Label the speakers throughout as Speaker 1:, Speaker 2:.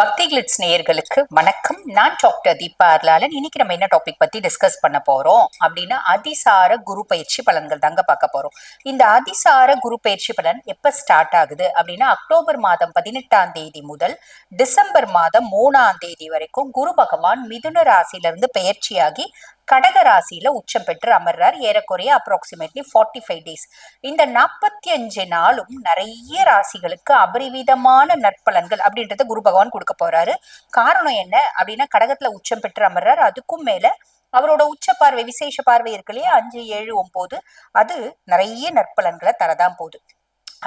Speaker 1: பக்தி கிளிட்ஸ் நேயர்களுக்கு வணக்கம். நான் டாக்டர் தீபா அர்லாலன். இன்னைக்கு நம்ம என்ன டாபிக் பத்தி டிஸ்கஸ் பண்ண போறோம் அப்படின்னா அதிசார குரு பயிற்சி பலன்கள் தாங்க பார்க்க போறோம். இந்த அதிசார குரு பயிற்சி பலன் எப்ப ஸ்டார்ட் ஆகுது அப்படின்னா அக்டோபர் மாதம் பதினெட்டாம் தேதி முதல் டிசம்பர் மாதம் மூணாம் தேதி வரைக்கும் குரு பகவான் மிதுன ராசியிலிருந்து பயிற்சியாகி கடக ராசியில உச்சம் பெற்று அமர்றார். ஏறக்குறைய அப்ராக்சிமேட்லி ஃபார்ட்டி ஃபைவ் டேஸ் இந்த நாற்பத்தி அஞ்சு நாளும் நிறைய ராசிகளுக்கு அபரிவிதமான நற்பலன்கள் அப்படின்றத குரு பகவான் கொடுக்க போறாரு. காரணம் என்ன அப்படின்னா கடகத்துல உச்சம் பெற்று அமர்றார். அதுக்கும் மேல அவரோட உச்ச பார்வை விசேஷ பார்வை இருக்கு இல்லையா? அஞ்சு ஏழு ஒன்பது அது நிறைய நற்பலன்களை தரதான் போகுது.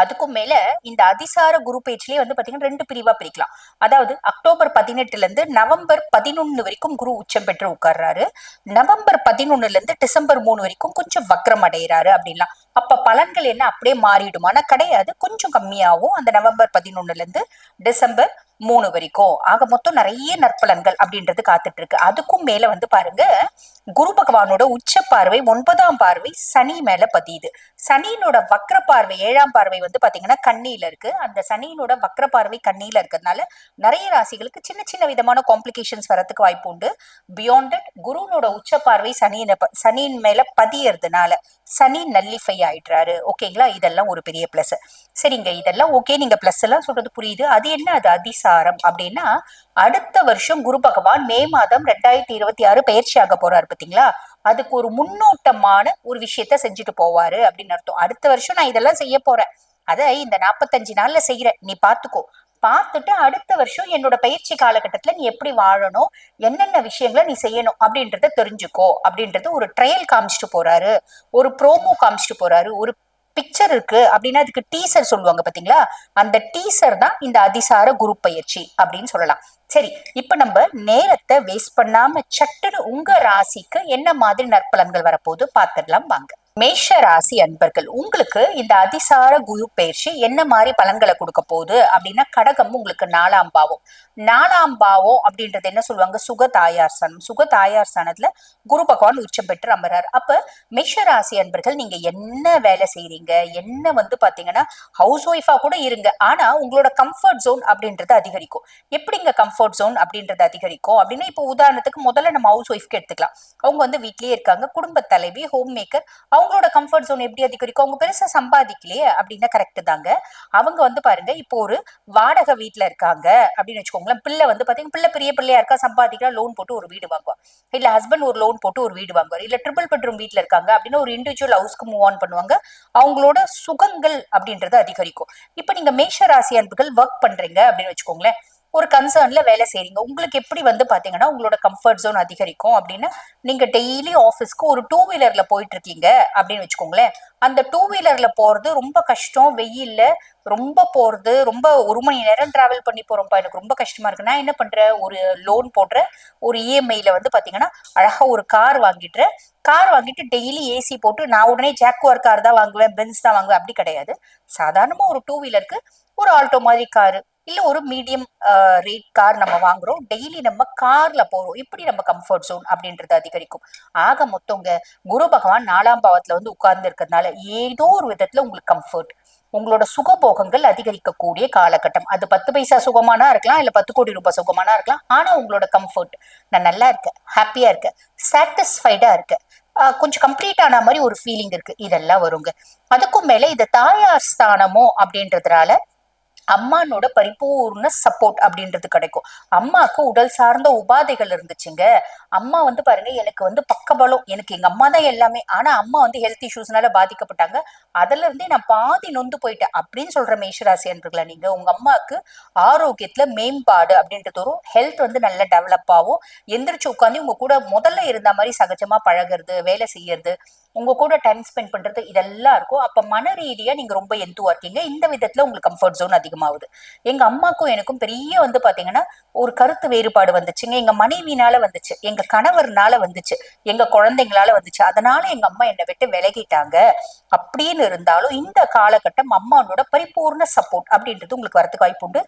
Speaker 1: அதுக்கும் மேல இந்த அதிசார குரு பேச்சிலே வந்து பாத்தீங்கன்னா ரெண்டு பிரிவா பிரிக்கலாம். அதாவது அக்டோபர் பதினெட்டுல இருந்து நவம்பர் பதினொன்னு வரைக்கும் குரு உச்சம் பெற்று உட்கார்றாரு. நவம்பர் பதினொன்னுல இருந்து டிசம்பர் மூணு வரைக்கும் கொஞ்சம் வக்ரம் அடைகிறாரு அப்படின்லாம். அப்ப பலன்கள் என்ன? அப்படியே மாறிடுமானா கிடையாது. கொஞ்சம் கம்மியாகும் அந்த நவம்பர் பதினொன்னுல இருந்து டிசம்பர் மூணு வரைக்கும். ஆக மொத்தம் நிறைய நற்பலன்கள் அப்படின்றது காத்துட்டு இருக்கு அதுக்கும் மேல வந்து பாருங்க குரு பகவானோட உச்ச பார்வை ஒன்பதாம் பார்வை சனி மேல பதியுது. சனியினோட வக்ர பார்வை ஏழாம் பார்வை வந்து பாத்தீங்கன்னா கண்ணியில இருக்கு. அந்த சனியினோட வக்ர பார்வை கண்ணியில இருக்கிறதுனால நிறைய ராசிகளுக்கு சின்ன சின்ன விதமான காம்ப்ளிகேஷன்ஸ் வரதுக்கு வாய்ப்பு உண்டு. பியாண்ட் குருனோட உச்ச பார்வை சனியின சனியின் மேல பதியறதுனால சனி நல்லிஃபை ஆயிடுறாரு. ஓகேங்களா இதெல்லாம் ஒரு பெரிய பிளஸ் சரிங்க இதெல்லாம் ஓகே நீங்க பிளஸ் எல்லாம் சொல்றது புரியுது. அது என்ன? அது அதிசாரம். அப்படின்னா அடுத்த வருஷம் குரு பகவான் மே மாதம் ரெண்டாயிரத்தி இருபத்தி ஆறு பயிற்சி ஆக போறாரு பாத்தீங்களா? அதுக்கு ஒரு முன்னோட்டமான ஒரு விஷயத்த செஞ்சுட்டு போவாரு அப்படின்னு அர்த்தம். அடுத்த வருஷம் நான் இதெல்லாம் செய்ய போறேன். அதை இந்த நாற்பத்தஞ்சு நாள்ல செய்யறேன் நீ பாத்துக்கோ பார்த்துட்டு அடுத்த வருஷம் என்னோட பயிற்சி காலகட்டத்துல நீ எப்படி வாழணும்? என்னென்ன விஷயங்களை நீ செய்யணும்? அப்படின்றத தெரிஞ்சுக்கோ. அப்படின்றது ஒரு ட்ரையல் காமிச்சிட்டு போறாரு. ஒரு ப்ரோமோ காமிச்சிட்டு போறாரு. ஒரு பிக்சர் இருக்கு அப்படின்னா அதுக்கு டீசர் சொல்லுவாங்க பாத்தீங்களா அந்த டீசர் தான் இந்த அதிசார குரு பயிற்சி அப்படின்னு சொல்லலாம். சரி இப்ப நம்ம நேரத்தை வேஸ்ட் பண்ணாம சட்டுன்னு உங்க ராசிக்கு என்ன மாதிரி நற்பலன்கள் வரப்போகுது பாத்துடலாம் வாங்க. மேஷ ராசி அன்பர்கள் உங்களுக்கு இந்த அதிசார குரு பயிற்சி என்ன மாதிரி பலன்களை கொடுக்க போகுது அப்படின்னா கடகம் உங்களுக்கு நாலாம் பாவம். நாலாம் பாவம் அப்படின்றது என்ன சொல்லுவாங்க? சுக தாயார் சுக தாயார் குரு பகவான் உச்சம் பெற்று அமர்றாரு. அப்ப மேஷ ராசி அன்பர்கள் நீங்க என்ன வேலை செய்யறீங்க என்ன வந்து பாத்தீங்கன்னா ஹவுஸ் ஒய்ஃபா கூட இருங்க. ஆனா உங்களோட கம்ஃபர்ட் ஜோன் அப்படின்றது அதிகரிக்கும். எப்படிங்க கம்ஃபர்ட் ஜோன் அப்படின்றது அதிகரிக்கும்? அப்படின்னா இப்போ உதாரணத்துக்கு முதல்ல நம்ம ஹவுஸ் ஒய்ஃப்க்கு எடுத்துக்கலாம். அவங்க வந்து வீட்லயே இருக்காங்க. குடும்ப தலைவி ஹோம் மேக்கர் அவங்களோட கம்ஃபர்ட் ஜோன் எப்படி அதிகரிக்கும்? அவங்க பெருசா சம்பாதிக்கலையே அப்படின்னா கரெக்ட் தாங்க. அவங்க வந்து பாருங்க இப்போ ஒரு வாடகை வீட்டுல இருக்காங்க அப்படின்னு வச்சுக்கோங்களேன். பிள்ளை வந்து பாத்தீங்கன்னா பிள்ளை பெரிய பிள்ளையா இருக்கா சம்பாதிக்கிறா லோன் போட்டு ஒரு வீடு வாங்குவா. இல்ல ஹஸ்பண்ட் ஒரு லோன் போட்டு ஒரு வீடு வாங்குவார். இல்ல ட்ரிபிள் பெட்ரூம் வீட்டுல இருக்காங்க அப்படின்னா ஒரு இண்டிவிஜுவல் ஹவுஸ்க்கு மூவ் ஆன் பண்ணுவாங்க. அவங்களோட சுகங்கள் அப்படின்றது அதிகரிக்கும். இப்ப நீங்க மேஷ ராசி அன்புகள் ஒர்க் பண்றீங்க அப்படின்னு வச்சுக்கோங்களேன். ஒரு கன்சர்ன்ல வேலை செய்றீங்க. உங்களுக்கு எப்படி வந்து பாத்தீங்கன்னா உங்களோட கம்ஃபர்ட் ஜோன் அதிகரிக்கும் அப்படின்னா நீங்க டெய்லி ஆஃபீஸ்க்கு ஒரு டூ வீலர்ல போயிட்டு இருக்கீங்க அப்படின்னு வச்சுக்கோங்களேன். அந்த டூ வீலர்ல போறது ரொம்ப கஷ்டம் வெயில்ல ரொம்ப போறது ரொம்ப ஒரு மணி நேரம் டிராவல் பண்ணி போறோம்ப்பா எனக்கு ரொம்ப கஷ்டமா இருக்கு. நான் என்ன பண்றேன்? ஒரு லோன் போடுற ஒரு இஎம்ஐல வந்து பாத்தீங்கன்னா அழகா ஒரு கார் வாங்கிடுறேன். கார் வாங்கிட்டு டெய்லி ஏசி போட்டு நான் உடனே ஜாக்குவார் கார் தான் வாங்குவேன் பென்ஸ் தான் வாங்குவேன். அப்படி கிடையாது. சாதாரணமா ஒரு டூ வீலருக்கு ஒரு ஆல்டோ மாதிரி காரு இல்ல ஒரு மீடியம் ரேட் கார் நம்ம வாங்குறோம். டெய்லி நம்ம கார்ல போறோம். இப்படி நம்ம கம்ஃபர்ட் ஜோன் அப்படின்றது அதிகரிக்கும். ஆக மொத்தங்க குரு பகவான் நாலாம் பாவத்துல வந்து உட்கார்ந்து இருக்கிறதுனால ஏதோ ஒரு விதத்துல உங்களுக்கு கம்ஃபர்ட் உங்களோட சுகபோகங்கள் அதிகரிக்கக்கூடிய காலகட்டம். அது பத்து பைசா சுகமானா இருக்கலாம் இல்ல பத்து கோடி ரூபாய் சுகமானா இருக்கலாம். ஆனா உங்களோட கம்ஃபர்ட் நான் நல்லா இருக்கேன் ஹாப்பியா இருக்கேன் சாட்டிஸ்ஃபைடா இருக்கேன். கொஞ்சம் கம்ப்ளீட் ஆன மாதிரி ஒரு ஃபீலிங் இருக்கு. இதெல்லாம் வருங்க. அதுக்கும் மேல இந்த தாயார் ஸ்தானமோ அப்படின்றதுனால அம்மானோட பரிபூர்ண சப்போர்ட் அப்படின்றது கிடைக்கும். அம்மாவுக்கு உடல் சார்ந்த உபாதைகள் இருந்துச்சுங்க. அம்மா வந்து பாருங்க எனக்கு வந்து பக்கபலம். எனக்கு எங்க அம்மா தான் எல்லாமே. ஆனா அம்மா வந்து ஹெல்த் இஷ்யூஸ்னால பாதிக்கப்பட்டாங்க. அதுல இருந்தே நான் பாதி நொந்து போயிட்டேன். அப்படின்னு சொல்ற மேஷராசி அன்பர்களா நீங்க உங்க அம்மாவுக்கு ஆரோக்கியத்துல மேம்பாடு அப்படின்றது வரும் ஹெல்த் வந்து நல்லா டெவலப் ஆகும். எந்திரிச்சு உட்காந்து உங்க கூட முதல்ல இருந்த மாதிரி சகஜமா பழகிறது வேலை செய்யறது உங்க கூட டைம் ஸ்பெண்ட் பண்றது இதெல்லாம் இருக்கும். அப்ப மன ரீதியா நீங்க ரொம்ப எந்துவா இருக்கீங்க. இந்த விதத்துல உங்களுக்கு கம்ஃபர்ட் ஜோன் அதிகம் அதிகமாகுது. எங்க அம்மாக்கும் எனக்கும் பெரிய வந்து பாத்தீங்கன்னா ஒரு கருத்து வேறுபாடு வந்துச்சுங்க. எங்க மனைவினால வந்துச்சு. எங்க கணவர்னால வந்துச்சு. எங்க குழந்தைங்களால வந்துச்சு. அதனால எங்க அம்மா என்னை விட்டு விலகிட்டாங்க. அப்படின்னு இருந்தாலும் இந்த காலகட்டம் அம்மாவோட பரிபூர்ண சப்போர்ட் அப்படின்றது உங்களுக்கு வரதுக்கு வாய்ப்பு உண்டு.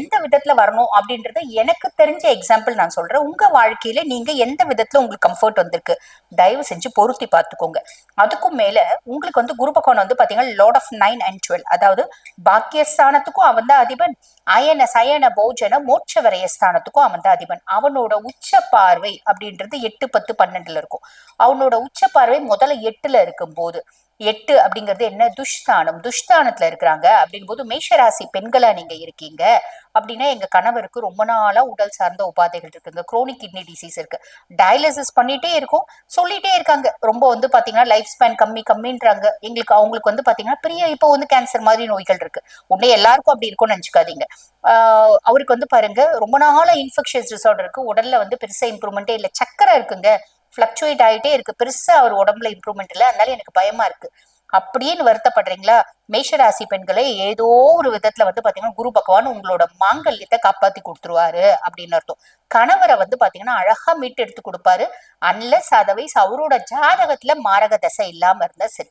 Speaker 1: எந்த விதத்துல வரணும் அப்படின்றத எனக்கு தெரிஞ்ச எக்ஸாம்பிள் நான் சொல்றேன். உங்க வாழ்க்கையில நீங்க எந்த விதத்துல உங்களுக்கு கம்ஃபர்ட் வந்திருக்கு? தயவு செஞ்சு பொருத்தி பார்த்துக்கோங்க அதுக்கும் மேல உங்களுக்கு வந்து குரு பகவான் வந்து பாத்தீங்கன்னா lord of nine and twelve அதாவது பாக்கியஸ்தான் ஸ்தானத்துக்கும் அவன் தான் அதிபன். அயன சயன போஜன மோட்ச விரயஸ்தானத்துக்கும் அவன் தான் அதிபன். அவனோட உச்ச பார்வை அப்படின்றது எட்டு பத்து பன்னெண்டுல இருக்கும். அவனோட உச்ச பார்வை முதல்ல எட்டுல இருக்கும் போது எட்டு அப்படிங்கிறது என்ன? துஷ்தானம். துஷ்தானத்துல இருக்கிறாங்க. அப்படின் போது மேஷராசி பெண்களா நீங்க இருக்கீங்க. அப்படின்னா எங்க கணவருக்கு ரொம்ப நாளா உடல் சார்ந்த உபாதைகள் இருக்குங்க. குரோனிக் கிட்னி டிசீஸ் இருக்கு. டயாலிசிஸ் பண்ணிட்டே இருக்கும். சொல்லிட்டே இருக்காங்க. ரொம்ப வந்து பாத்தீங்கன்னா லைஃப் ஸ்பேன் கம்மி கம்மின்றாங்க. எங்களுக்கு அவங்களுக்கு வந்து பாத்தீங்கன்னா பெரிய இப்போ வந்து கேன்சர் மாதிரி நோய்கள் இருக்கு. உடனே எல்லாருக்கும் அப்படி இருக்கும்னு நினைச்சுக்காதீங்க. ஆஹ் அவருக்கு வந்து பாருங்க ரொம்ப நாளா இன்ஃபெக்ஷன் டிசார்டர் இருக்கு. உடல்ல வந்து பெருசா இம்ப்ரூவ்மெண்ட்டே இல்லை. சக்கரை இருக்குங்க. ஃப்ளக்சுவேட் ஆகிட்டே இருக்கு. பெருசா அவர் உடம்புல இம்ப்ரூவ்மெண்ட் இல்லை. அதனால எனக்கு பயமா இருக்கு. அப்படின்னு வருத்தப்படுறீங்களா? மேஷராசி பெண்களை ஏதோ ஒரு விதத்துல வந்து பாத்தீங்கன்னா குரு பகவான் உங்களோட மாங்கல்யத்தை காப்பாத்தி கொடுத்துருவாரு அப்படின்னு அர்த்தம். கணவரை வந்து பாத்தீங்கன்னா அழகா மீட்டு எடுத்து கொடுப்பாரு. அன்லஸ் அதர்வைஸ் அவரோட ஜாதகத்துல மாரக தசை இல்லாம இருந்தா சரி.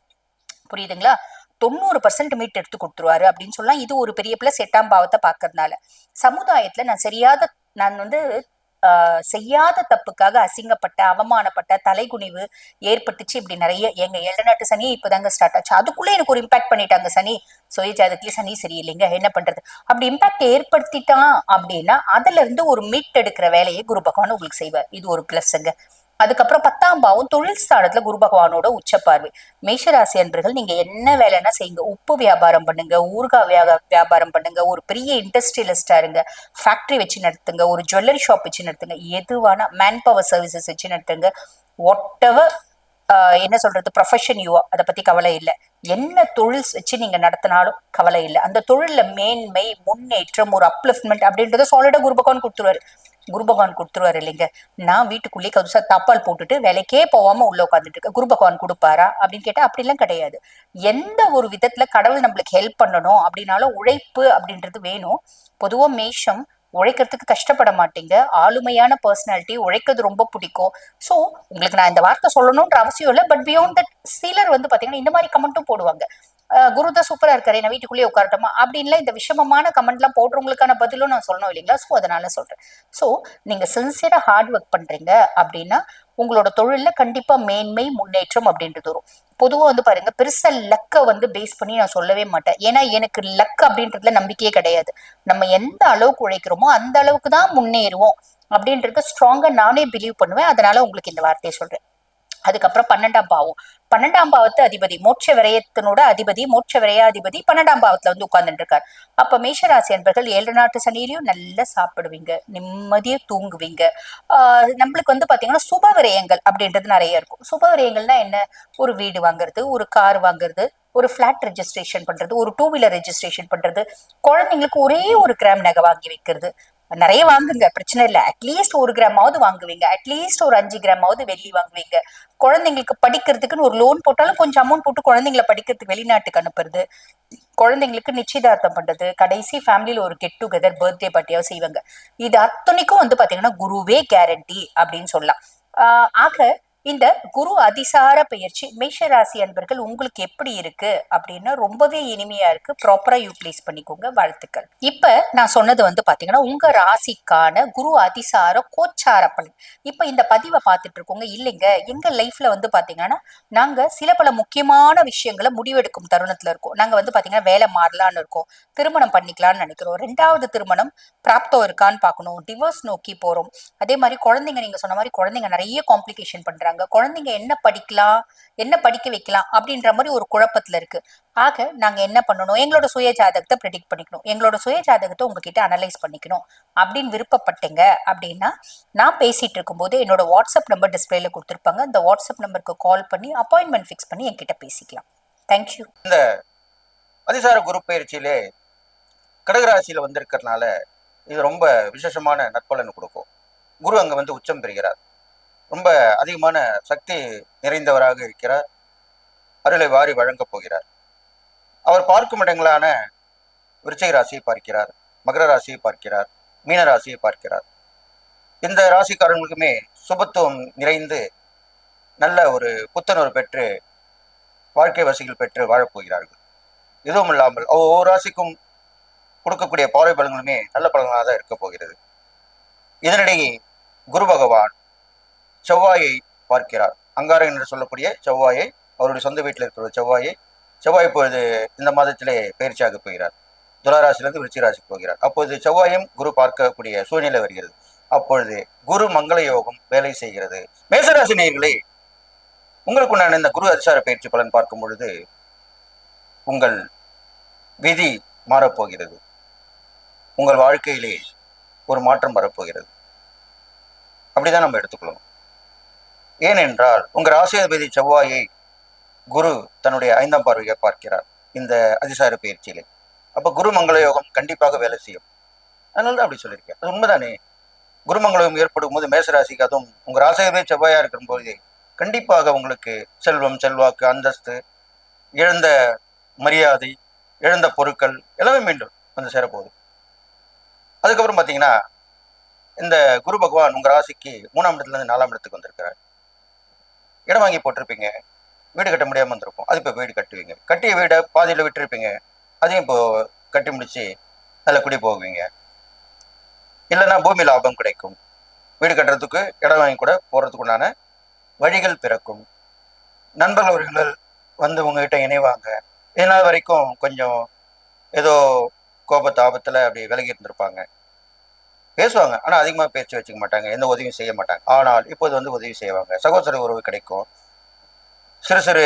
Speaker 1: புரியுதுங்களா? தொண்ணூறு பர்சன்ட் மீட் எடுத்து கொடுத்துருவாரு அப்படின்னு சொல்லலாம் இது ஒரு பெரிய பிளஸ் எட்டாம் பாவத்தை பாக்குறதுனால. சமுதாயத்துல நான் சரியாத நான் வந்து செய்யாத தப்புக்காக அசிங்கப்பட்ட அவமானப்பட்ட தலைகுனிவு ஏற்பட்டுச்சு இப்படி நிறைய. எங்க ஏழநாட்டு சனி இப்பதாங்க ஸ்டார்ட் ஆச்சு. அதுக்குள்ளே எனக்கு ஒரு இம்பாக்ட் பண்ணிட்டாங்க சனி. சுய ஜாதகத்துல சனி சரியில்லைங்க. என்ன பண்றது? அப்படி இம்பாக்ட் ஏற்படுத்திட்டான் அப்படின்னா அதுல இருந்து ஒரு மீட் எடுக்கிற வேலையை குரு பகவான் உங்களுக்கு செய்வார். இது ஒரு பிளஸ்ங்க அதுக்கப்புறம் பத்தாம் பாவம் தொழில் ஸ்தானத்துல குரு பகவானோட உச்ச பார்வை மேஷராசி அன்பர்கள் நீங்க என்ன வேலைன்னா செய்யுங்க. உப்பு வியாபாரம் பண்ணுங்க ஊறுகாய் வியா வியாபாரம் பண்ணுங்க ஒரு பெரிய இண்டஸ்ட்ரியலிஸ்டா இருங்க. ஃபேக்டரி வச்சு நடத்துங்க ஒரு ஜுவல்லரி ஷாப் வச்சு நடத்துங்க எதுவான மேன் பவர் சர்வீசஸ் வச்சு நடத்துங்க. ஒட் என்ன சொல்றது ப்ரொஃபஷன் யூவா அதை பத்தி கவலை இல்லை. என்ன தொழில் வச்சு நீங்க நடத்தினாலும் கவலை இல்லை. அந்த தொழில்ல மேன்மை முன்னேற்றம் ஒரு அப்லிஃப்ட்மெண்ட் அப்படின்றத சாலிடா குரு பகவான் கொடுத்துருவாரு. குரு பகவான் கொடுத்துருவாரு இல்லைங்க. நான் வீட்டுக்குள்ளேயே கதுசா தப்பால் போட்டுட்டு வேலைக்கே போகாம உள்ள உட்காந்துட்டு இருக்கேன். குரு பகவான் கொடுப்பாரா? அப்படின்னு கேட்டா அப்படிலாம் கிடையாது. எந்த ஒரு விதத்துல கடவுள் நம்மளுக்கு ஹெல்ப் பண்ணணும் அப்படின்னாலும் உழைப்பு அப்படின்றது வேணும். பொதுவா மேஷம் உழைக்கிறதுக்கு கஷ்டப்பட மாட்டீங்க. ஆளுமையான பர்சனாலிட்டி உழைக்கிறது ரொம்ப பிடிக்கும். ஸோ உங்களுக்கு நான் இந்த வார்த்தை சொல்லணும்ன்ற அவசியம் இல்லை. பட் பியாண்ட் தட் சிலர் வந்து பாத்தீங்கன்னா இந்த மாதிரி கமெண்ட்டும் போடுவாங்க. குரு தான் சூப்பரா இருக்காரு. நான் வீட்டுக்குள்ளேயே உட்காரட்டுமா? அப்படின்லாம் இந்த விஷமமான கமெண்ட்லாம் போடுறவங்களுக்கான பதிலும் நான் சொல்லணும் இல்லைங்களா? ஸோ அதனால சொல்றேன். ஸோ நீங்க சின்சியரா ஹார்ட் ஒர்க் பண்றீங்க அப்படின்னா உங்களோட தொழில்ல கண்டிப்பா மேன்மை முன்னேற்றம் அப்படின்றது வரும். பொதுவா வந்து பாருங்க பெருசா லக்கை வந்து பேஸ் பண்ணி நான் சொல்லவே மாட்டேன். ஏன்னா எனக்கு லக் அப்படின்றதுல நம்பிக்கையே கிடையாது. நம்ம எந்த அளவுக்கு உழைக்கிறோமோ அந்த அளவுக்கு தான் முன்னேறுவோம் அப்படின்றது ஸ்ட்ராங்கா நானே பிலீவ் பண்ணுவேன். அதனால உங்களுக்கு இந்த வார்த்தையை சொல்றேன். அதுக்கப்புறம் பன்னெண்டாம் பாவம். பன்னெண்டாம் பாவத்து அதிபதி மோட்ச விரயத்தினோட அதிபதி மோட்ச விரயாதிபதி பன்னெண்டாம் பாவத்துல வந்து உட்கார்ந்துட்டு இருக்காரு அப்ப மேஷராசி என்பர்கள் ஏழு நாட்டு சனியிலையும் நல்லா சாப்பிடுவீங்க நிம்மதியா தூங்குவீங்க. ஆஹ் நம்மளுக்கு வந்து பாத்தீங்கன்னா சுப விரயங்கள் அப்படின்றது நிறைய இருக்கும். சுப விரயங்கள்னா என்ன? ஒரு வீடு வாங்குறது ஒரு கார் வாங்குறது ஒரு ஃபிளாட் ரெஜிஸ்ட்ரேஷன் பண்றது ஒரு டூ வீலர் ரெஜிஸ்ட்ரேஷன் பண்றது குழந்தைங்களுக்கு ஒரே ஒரு கிராம் நகை வாங்கி வைக்கிறது நிறைய வாங்குங்க பிரச்சனை இல்லை. அட்லீஸ்ட் ஒரு கிராமாவது வாங்குவீங்க. அட்லீஸ்ட் ஒரு அஞ்சு கிராமாவது வெள்ளி வாங்குவீங்க. குழந்தைங்களுக்கு படிக்கிறதுக்குன்னு ஒரு லோன் போட்டாலும் கொஞ்சம் அமௌண்ட் போட்டு குழந்தைங்களை படிக்கிறதுக்கு வெளிநாட்டுக்கு அனுப்புறது குழந்தைங்களுக்கு நிச்சயதார்த்தம் பண்றது கடைசி ஃபேமிலியில ஒரு கெட் டுகெதர் பர்த்டே பார்ட்டியாவது செய்வாங்க. இது அத்தனைக்கும் வந்து பாத்தீங்கன்னா குருவே கேரண்டி அப்படின்னு சொல்லலாம். ஆஹ் ஆக இந்த குரு அதிசார பயிற்சி மேஷராசி அன்பர்கள் உங்களுக்கு எப்படி இருக்கு அப்படின்னா ரொம்பவே இனிமையா இருக்கு. ப்ராப்பரா யூட்டிலைஸ் பண்ணிக்கோங்க. வாழ்த்துக்கள். இப்ப நான் சொன்னது வந்து பாத்தீங்கன்னா உங்க ராசிக்கான குரு அதிசார கோச்சார பலன். இப்ப இந்த பதிவை பார்த்துட்டு இருக்கோங்க. இல்லைங்க. எங்க லைஃப்ல வந்து பாத்தீங்கன்னா நாங்க சில பல முக்கியமான விஷயங்களை முடிவெடுக்கும் தருணத்துல இருக்கோம். நாங்க வந்து பாத்தீங்கன்னா வேலை மாறலான்னு இருக்கோம். திருமணம் பண்ணிக்கலாம்னு நினைக்கிறோம். ரெண்டாவது திருமணம் பிராப்தம் இருக்கான்னு பார்க்கணும். டிவோர்ஸ் நோக்கி போறோம். அதே மாதிரி குழந்தைங்க நீங்க சொன்ன மாதிரி குழந்தைங்க நிறைய காம்ப்ளிகேஷன் பண்றாங்க. குழந்தைங்க என்ன படிக்கலாம் என்ன படிக்க வைக்கலாம் அப்படின்ற மாதிரி ஒரு குழப்பத்துல இருக்கு. ஆக நாங்க என்ன பண்ணணும்? எங்களோட சுய ஜாதகத்தை ப்ரெடிக்ட் பண்ணிக்கணும். எங்களோட சுய ஜாதகத்தை உங்ககிட்ட அனலைஸ் பண்ணிக்கணும். அப்படின்னு விருப்பப்பட்டீங்க அப்படின்னா நான் பேசிட்டு இருக்கும்போது என்னோட வாட்ஸ்அப் நம்பர் டிஸ்பிளேல கொடுத்துருப்பாங்க. இந்த வாட்ஸ்அப் நம்பருக்கு கால் பண்ணி அப்பாயின்மெண்ட் ஃபிக்ஸ் பண்ணி என்கிட்ட பேசிக்கலாம். தேங்க்யூ
Speaker 2: அதிசார குரு பயிற்சியிலே கடகராசியில் வந்திருக்கிறதுனால இது ரொம்ப விசேஷமான நற்பலன் கொடுக்கும். குரு அங்கே வந்து உச்சம் பெறுகிறார். ரொம்ப அதிகமான சக்தி நிறைந்தவராக இருக்கிறார். அருளை வாரி வழங்கப் போகிறார். அவர் பார்க்கும் இடங்களான விருச்சிக ராசியை பார்க்கிறார் மகர ராசியை பார்க்கிறார் மீன ராசியை பார்க்கிறார். இந்த ராசிக்காரங்களுக்குமே சுபத்துவம் நிறைந்து நல்ல ஒரு புத்துணர்வு பெற்று வாழ்க்கை வசதிகள் பெற்று வாழப்போகிறார்கள் இதுவும் இல்லாமல் ஒவ்வொரு ராசிக்கும் கொடுக்கக்கூடிய பார்வை பலன்களுமே நல்ல பலனாக தான் இருக்க போகிறது. இதனிடையே குரு பகவான் செவ்வாயை பார்க்கிறார். அங்காரம் என்று சொல்லக்கூடிய செவ்வாயை அவருடைய சொந்த வீட்டில் இருக்கிற செவ்வாயை செவ்வாய் இப்பொழுது இந்த மாதத்திலே பயிற்சியாக போகிறார். துளாராசிலிருந்து விருச்சிராசிக்கு போகிறார். அப்பொழுது செவ்வாயும் குரு பார்க்கக்கூடிய சூழ்நிலை வருகிறது. அப்பொழுது குரு மங்கள யோகம் வேலை செய்கிறது. மேசராசி நேர்களே உங்களுக்கு நான் இந்த குரு அதிசார பயிற்சி பலன் பார்க்கும் பொழுது உங்கள் விதி மாறப்போகிறது. உங்கள் வாழ்க்கையிலே ஒரு மாற்றம் வரப்போகிறது. அப்படிதான் நம்ம எடுத்துக்கொள்ளணும். ஏனென்றால் உங்க ராசியாதிபதி செவ்வாயை குரு தன்னுடைய ஐந்தாம் பார்வையை பார்க்கிறார் இந்த அதிசார பயிற்சியிலே. அப்போ குரு மங்கள யோகம் கண்டிப்பாக வேலை செய்யும். அதனால தான் அப்படி சொல்லியிருக்கேன். அது உண்மைதானே? குருமங்கள ஏற்படும் போது மேசராசிக்கு அதுவும் உங்கள் ராசியாதிபதி செவ்வாயா இருக்கும் போது கண்டிப்பாக உங்களுக்கு செல்வம் செல்வாக்கு அந்தஸ்து இழந்த மரியாதை இழந்த பொருட்கள் எல்லாமே மீண்டும் வந்து சேரப்போகுது. அதுக்கப்புறம் பார்த்தீங்கன்னா இந்த குரு பகவான் உங்க ராசிக்கு மூணாம் இடத்துல இருந்து நாலாம் இடத்துக்கு வந்திருக்கிறார். இடம் வாங்கி போட்டிருப்பீங்க. வீடு கட்ட முடியாமல் வந்திருக்கும். அது இப்போ வீடு கட்டுவீங்க. கட்டிய வீடை பாதியில் விட்டுருப்பீங்க. அதையும் இப்போ கட்டி முடிச்சு அதில் குடி போகுவீங்க. இல்லைன்னா பூமி லாபம் கிடைக்கும். வீடு கட்டுறதுக்கு இடம் வாங்கி கூட போகிறதுக்கு உண்டான வழிகள் பிறக்கும். நண்பர்கள் அவர்கள் வந்து உங்ககிட்ட இணைவாங்க. இதனால் வரைக்கும் கொஞ்சம் ஏதோ கோபத்தாபத்தில் அப்படி விலகி இருந்திருப்பாங்க. பேசுவாங்க. ஆனால் அதிகமாக பேச்சு வச்சுக்க மாட்டாங்க. எந்த உதவியும் செய்ய மாட்டாங்க. ஆனால் இப்போது வந்து உதவி செய்வாங்க. சகோதர உறவு கிடைக்கும். சிறு சிறு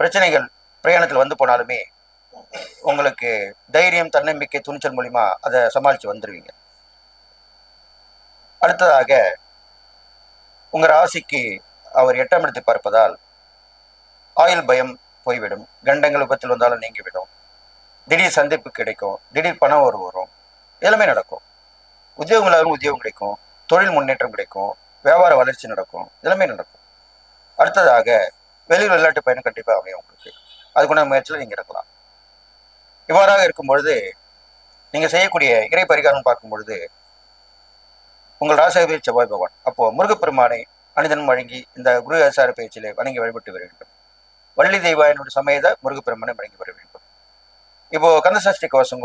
Speaker 2: பிரச்சனைகள் பிரயாணத்தில் வந்து போனாலுமே உங்களுக்கு தைரியம் தன்னம்பிக்கை துணிச்சல் மூலிமா அதை சமாளித்து வந்துடுவீங்க அடுத்ததாக உங்கள் ராசிக்கு அவர் எட்டாம் இடத்தை பார்ப்பதால் ஆயுள் பயம் போய்விடும். கண்டங்கள் விபத்தில் வந்தாலும் நீங்கிவிடும். திடீர் சந்திப்பு கிடைக்கும். திடீர் பணம் ஒரு வரும். எல்லாமே நடக்கும். உத்தியோகம் இல்லாதவங்க உத்தியோகம் கிடைக்கும். தொழில் முன்னேற்றம் கிடைக்கும். வியாபார வளர்ச்சி நடக்கும். எல்லாமே நடக்கும். அடுத்ததாக வெளியூர் விளையாட்டு பயணம் கண்டிப்பாக அமையும் உங்களுக்கு. அதுக்குள்ள முயற்சியில் நீங்கள் இருக்கலாம் இவ்வாறாக இருக்கும் பொழுது நீங்கள் செய்யக்கூடிய இறை பரிகாரம் பார்க்கும் பொழுது உங்கள் ராசாதிபதி செவ்வாய் பகவான். அப்போ முருகப்பெருமானை அனிதன் வழங்கி இந்த குரு அசார பயிற்சியிலே வணங்கி வழிபட்டு வர வேண்டும். வள்ளி தெய்வாயனுடைய சமேத முருகப்பெருமானை வணங்கி வர வேண்டும். இப்போ கந்தசஷ்டி கவசம்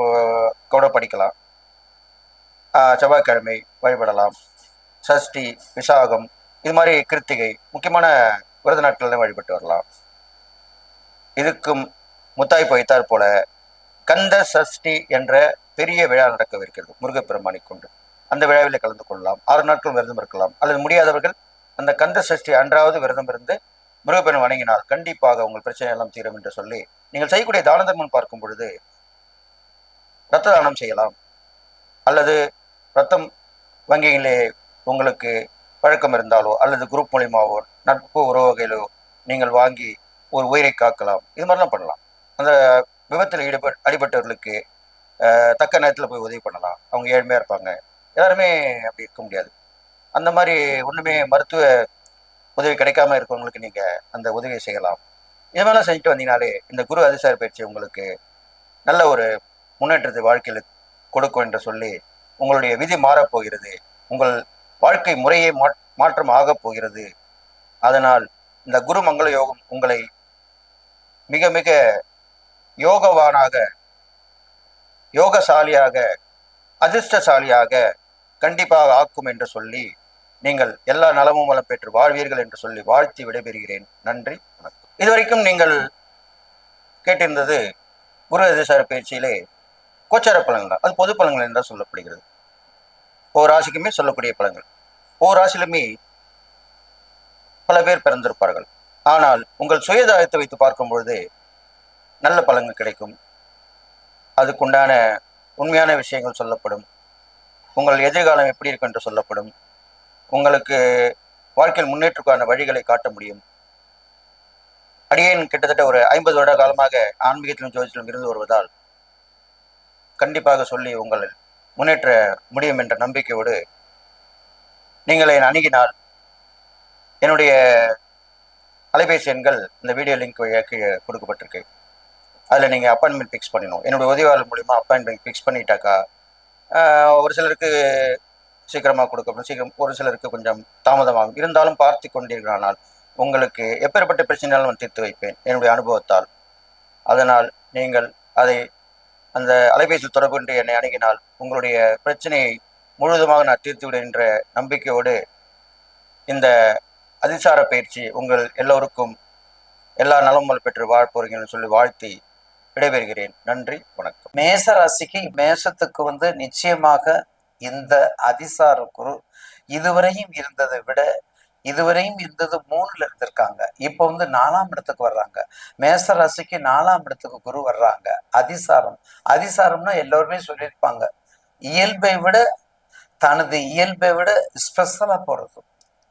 Speaker 2: கூட படிக்கலாம். செவ்வாய்க்கிழமை வழிபடலாம். சஷ்டி விசாகம் இது மாதிரி கிருத்திகை முக்கியமான விரத நாட்கள்லாம் வழிபட்டு வரலாம். இதுக்கும் முத்தாய் வைத்தாற் போல கந்த சஷ்டி என்ற பெரிய விழா நடக்கவிருக்கிறது முருகப்பெருமானை கொண்டு. அந்த விழாவில் கலந்து கொள்ளலாம். ஆறு நாட்கள் விரதம் இருக்கலாம். அல்லது முடியாதவர்கள் அந்த கந்த சஷ்டி அன்றாவது விரதம் இருந்து முருகப்பெருமான் வணங்கினால் கண்டிப்பாக உங்கள் பிரச்சனை எல்லாம் தீரும் என்று சொல்லி நீங்கள் செய்யக்கூடிய தான தர்மம் பார்க்கும் பொழுது ரத்த தானம் செய்யலாம். அல்லது ரத்தம் வங்கியிலே உங்களுக்கு பழக்கம் இருந்தாலோ அல்லது குரூப் மூலியமாவோ நட்பு உறவு வகையிலோ நீங்கள் வாங்கி ஒரு உயிரை காக்கலாம். இது மாதிரிலாம் பண்ணலாம். அந்த விபத்தில் ஈடுபட் அடிபட்டவர்களுக்கு தக்க நேரத்தில் போய் உதவி பண்ணலாம். அவங்க ஏழ்மையாக இருப்பாங்க. எல்லாருமே அப்படி இருக்க முடியாது. அந்த மாதிரி ஒன்றுமே மருத்துவ உதவி கிடைக்காம இருக்கவங்களுக்கு நீங்கள் அந்த உதவியை செய்யலாம். இது மாதிரிலாம் செஞ்சுட்டு வந்தீங்கனாலே இந்த குரு அதிசார பயிற்சி உங்களுக்கு நல்ல ஒரு முன்னேற்றத்தை வாழ்க்கையில் கொடுக்கும் என்று சொல்லி உங்களுடைய விதி மாறப்போகிறது. உங்கள் வாழ்க்கை முறையே மா- மாற்றம் ஆகப் போகிறது. அதனால் இந்த குரு மங்கள யோகம் உங்களை மிக மிக யோகவானாக யோகசாலியாக அதிர்ஷ்டசாலியாக கண்டிப்பாக ஆக்கும் என்று சொல்லி நீங்கள் எல்லா நலமும் வளம் பெற்று வாழ்வீர்கள் என்று சொல்லி வாழ்த்தி விடைபெறுகிறேன். நன்றி வணக்கம். இதுவரைக்கும் நீங்கள் கேட்டிருந்தது குரு எதிர்சார பயிற்சியிலே கோச்சார பலன்கள் அது பொது பலன்கள் என்றால் சொல்லப்படுகிறது. ஒவ்வொரு ராசிக்குமே சொல்லக்கூடிய பலன்கள். ஒவ்வொரு ராசியிலுமே பல பேர் பிறந்திருப்பார்கள். ஆனால் உங்கள் சுயதாயத்தை வைத்து பார்க்கும் பொழுது நல்ல பலன்கள் கிடைக்கும். அதுக்குண்டான உண்மையான விஷயங்கள் சொல்லப்படும். உங்கள் எதிர்காலம் எப்படி இருக்கும் என்று சொல்லப்படும். உங்களுக்கு வாழ்க்கையில் முன்னேற்றக்கான வழிகளை காட்ட முடியும். அடியேன் கிட்டத்தட்ட ஒரு ஐம்பது வருட காலமாக ஆன்மீகத்திலும் ஜோதிடத்திலும் இருந்து வருவதால் கண்டிப்பாக சொல்லி உங்கள் முன்னேற்ற முடியும் என்ற நம்பிக்கையோடு நீங்கள் என் அணுகினால் என்னுடைய அலைபேசி எண்கள் இந்த வீடியோ லிங்க் கீழே கொடுக்கப்பட்டிருக்கு. அதில் நீங்கள் அப்பாயின்மெண்ட் ஃபிக்ஸ் பண்ணிடணும். என்னுடைய உதவியாளர் மூலிமா அப்பாயின்மெண்ட் ஃபிக்ஸ் பண்ணிட்டாக்கா ஒரு சிலருக்கு சீக்கிரமாக கொடுக்கப்படும். சீக்கிரம் ஒரு சிலருக்கு கொஞ்சம் தாமதமாகும். இருந்தாலும் பார்த்து கொண்டீர்களானால் உங்களுக்கு எப்பேற்பட்ட பிரச்சனையாலும் நான் தீர்த்து வைப்பேன். என்னுடைய அனுபவத்தால். அதனால் நீங்கள் அதை அந்த அலைபேசி தொடர்பு என்று என்னை அணுகினால் உங்களுடைய பிரச்சனையை முழுவதுமாக நான் தீர்த்துவிடுகின்ற என்ற நம்பிக்கையோடு இந்த அதிசார பயிற்சி உங்கள் எல்லோருக்கும் எல்லா நலமும் பெற்று வாழ் சொல்லி வாழ்த்தி விடைபெறுகிறேன். நன்றி வணக்கம்.
Speaker 3: மேச ராசிக்கு மேசத்துக்கு வந்து நிச்சயமாக இந்த அதிசார குரு இதுவரையும் இருந்ததை விட இதுவரையும் இருந்தது மூணுல இருந்திருக்காங்க. இப்போ வந்து நாலாம் இடத்துக்கு வர்றாங்க. மேச ராசிக்கு நாலாம் இடத்துக்கு குரு வர்றாங்க. அதிசாரம். அதிசாரம்னா எல்லோருமே சொல்லியிருப்பாங்க. இயல்பை விட தனது இயல்பை விட ஸ்பெஷலா போறது.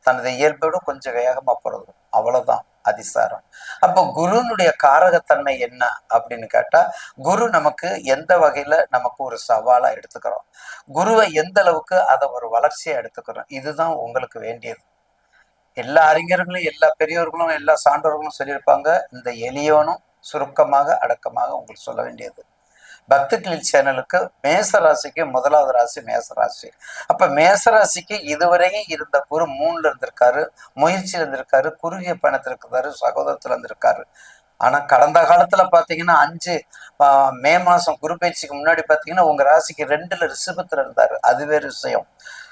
Speaker 3: தனது இயல்பை விட கொஞ்சம் வேகமா போறது. அவ்வளவுதான் அதிசாரம். அப்போ குருனுடைய காரகத்தன்மை என்ன அப்படின்னு கேட்டா குரு நமக்கு எந்த வகையில நமக்கு ஒரு சவாலா எடுத்துக்கிறோம்? குருவை எந்த அளவுக்கு அதை ஒரு வளர்ச்சியா எடுத்துக்கிறோம்? இதுதான் உங்களுக்கு வேண்டியது. எல்லா அறிஞர்களும் எல்லா பெரியவர்களும் எல்லா சான்றோர்களும் சொல்லியிருப்பாங்க இந்த எளியோனும் சுருக்கமாக அடக்கமாக உங்களுக்கு சொல்ல வேண்டியது. பக்தி சேனலுக்கு மேச ராசிக்கு முதலாவது ராசி மேச ராசி அப்ப மேச ராசிக்கு இதுவரையும் இருந்த குரு மூணுல இருந்திருக்காரு முயற்சியில் இருந்திருக்காரு குறுகிய பணத்தில் இருக்காரு சகோதரத்துல இருந்திருக்காரு. ஆனா கடந்த காலத்துல பாத்தீங்கன்னா அஞ்சு ஆஹ், மே மாசம் குரு பயிற்சிக்கு முன்னாடி பாத்தீங்கன்னா உங்க ராசிக்கு ரெண்டுல ரிஷபத்துல இருந்தாரு. அது வேறு விஷயம்.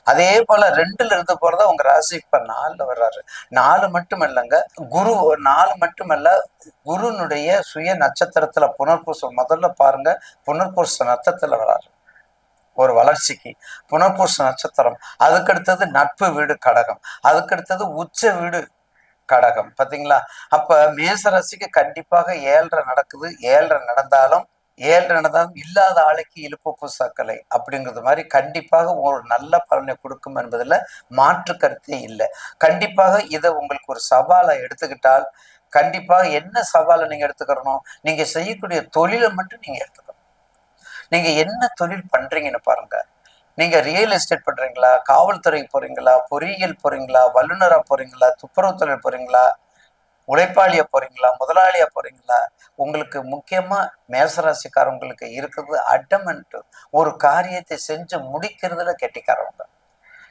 Speaker 3: அதே போல ரெண்டுல இருந்து போறதா உங்க ராசி இப்ப நாலுல வர்றாரு. நாலு மட்டும் இல்லைங்க குரு நாலு மட்டுமல்ல குருனுடைய சுய நட்சத்திரத்துல புனர்பூசம் முதல்ல பாருங்க புனர்பூச நட்சத்திரத்துல வர்றாரு. ஒரு வளர்ச்சிக்கு. புனர்பூச நட்சத்திரம். அதுக்கடுத்தது நட்பு வீடு கடகம். அதுக்கடுத்தது உச்ச வீடு கடகம். பாத்தீங்களா? அப்ப மேச ராசிக்கு கண்டிப்பாக ஏழரை நடக்குது. ஏழரை நடந்தாலும் ஏழரை இல்லாத ஆளுக்கு இழுப்பு பூசாக்கலை அப்படிங்கிறது மாதிரி கண்டிப்பாக ஒரு நல்ல பலனை கொடுக்கும் என்பதில் மாற்று கருத்தே இல்லை. கண்டிப்பாக இதை உங்களுக்கு ஒரு சவாலை எடுத்துக்கிட்டால் கண்டிப்பாக என்ன சவாலை நீங்கள் எடுத்துக்கிறணும் நீங்கள் செய்யக்கூடிய தொழிலை மட்டும் நீங்கள் எடுத்துக்கணும். நீங்கள் என்ன தொழில் பண்ணுறீங்கன்னு பாருங்கள் நீங்கள் ரியல் எஸ்டேட் பண்ணுறீங்களா காவல்துறைக்கு போகிறீங்களா பொறியியல் போகிறீங்களா வல்லுநராக போகிறீங்களா துப்புரவு தொழில் உழைப்பாளியா போறீங்களா? முதலாளியா போறீங்களா? உங்களுக்கு முக்கியமா மேசராசிக்காரவங்களுக்கு இருக்குது அட்டமெண்ட் ஒரு காரியத்தை செஞ்சு முடிக்கிறதுல கெட்டிக்காரவங்க.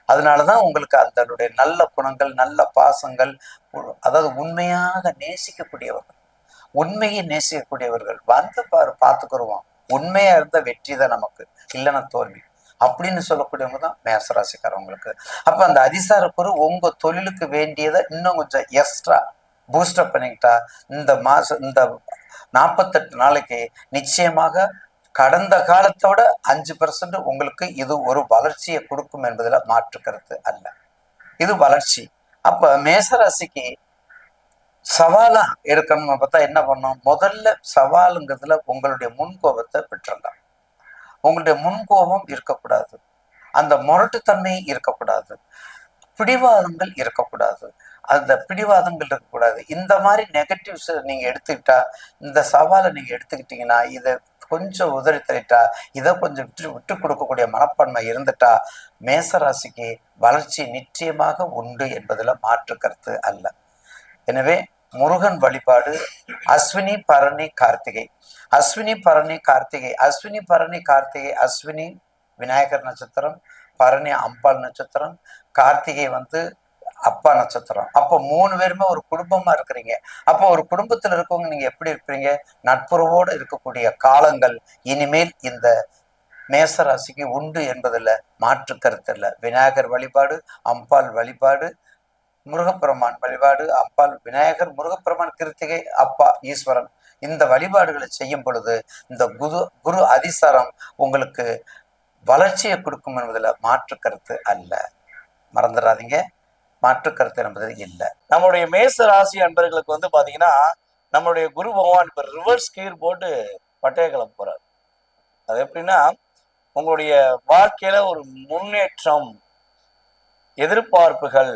Speaker 3: அதனாலதான் உங்களுக்கு அதனுடைய நல்ல குணங்கள் நல்ல பாசங்கள் அதாவது உண்மையாக நேசிக்கக்கூடியவர்கள். உண்மையை நேசிக்கக்கூடியவர்கள். வந்து பாரு பார்த்துக்குருவோம். உண்மையா இருந்த வெற்றி தான் நமக்கு. இல்லைன்னா தோல்வி. அப்படின்னு சொல்லக்கூடியவங்க தான் மேசராசிக்காரவங்களுக்கு. அப்ப அந்த அதிசார உங்க தொழிலுக்கு வேண்டியதை இன்னும் கொஞ்சம் எக்ஸ்ட்ரா பூஸ்டப் பண்ணிக்கிட்டா இந்த மாசம் இந்த நாற்பத்தெட்டு நாளைக்கு நிச்சயமாக கடந்த காலத்தோட அஞ்சு பர்சன்ட் உங்களுக்கு இது ஒரு வளர்ச்சியை கொடுக்கும் என்பதுல மாற்று கருத்து அல்ல. இது வளர்ச்சி. அப்ப மேசராசிக்கு சவாலா இருக்கணும்னு பார்த்தா என்ன பண்ணும் முதல்ல சவாலுங்கிறதுல உங்களுடைய முன்கோபத்தை விட்டுருங்க உங்களுடைய முன்கோபம் இருக்கக்கூடாது. அந்த முரட்டுத்தன்மை இருக்கக்கூடாது. பிடிவாதங்கள் இருக்கக்கூடாது. அந்த பிடிவாதங்கள் இருக்கக்கூடாது. இந்த மாதிரி நெகட்டிவ்ஸ் நீங்க எடுத்துக்கிட்டா இந்த சவாலை நீங்க எடுத்துக்கிட்டீங்கன்னா இதை கொஞ்சம் உதறி தள்ளிட்டா இதை கொஞ்சம் விட்டு விட்டு கொடுக்கக்கூடிய மனப்பான்மை இருந்துட்டா மேசராசிக்கு வளர்ச்சி நிச்சயமாக உண்டு என்பதில் மாற்று கருத்து அல்ல. எனவே முருகன் வழிபாடு அஸ்வினி பரணி கார்த்திகை. அஸ்வினி பரணி கார்த்திகை. அஸ்வினி பரணி கார்த்திகை அஸ்வினி விநாயகர் நட்சத்திரம் பரணி அம்பாள் நட்சத்திரம் கார்த்திகை வந்து அப்பா நட்சத்திரம். அப்போ மூணு பேருமே ஒரு குடும்பமா இருக்கிறீங்க. அப்போ ஒரு குடும்பத்துல இருக்கவங்க நீங்க எப்படி இருப்பீங்க? நட்புறவோடு இருக்கக்கூடிய காலங்கள் இனிமேல் இந்த மேசராசிக்கு உண்டு என்பதில் மாற்று கருத்து இல்லை. விநாயகர் வழிபாடு அம்பாள் வழிபாடு முருகப்பெருமான் வழிபாடு அப்பால் விநாயகர் முருகப்பெருமான் கிருத்திகை அப்பா ஈஸ்வரன். இந்த வழிபாடுகளை செய்யும் பொழுது இந்த குரு குரு அதிசாரம் உங்களுக்கு வளர்ச்சியை கொடுக்கும் என்பதில் மாற்று கருத்து அல்ல. மறந்துடாதீங்க. மாற்று கருத்து என்பது இல்லை.
Speaker 4: நம்மளுடைய மேச ராசி அன்பர்களுக்கு வந்து பாத்தீங்கன்னா நம்மளுடைய குரு பகவான் இப்ப ரிவர்ஸ் கீர் போட்டு பட்டைய கிளம்ப போறார். அது எப்படின்னா உங்களுடைய வாழ்க்கையில ஒரு முன்னேற்றம் எதிர்பார்ப்புகள்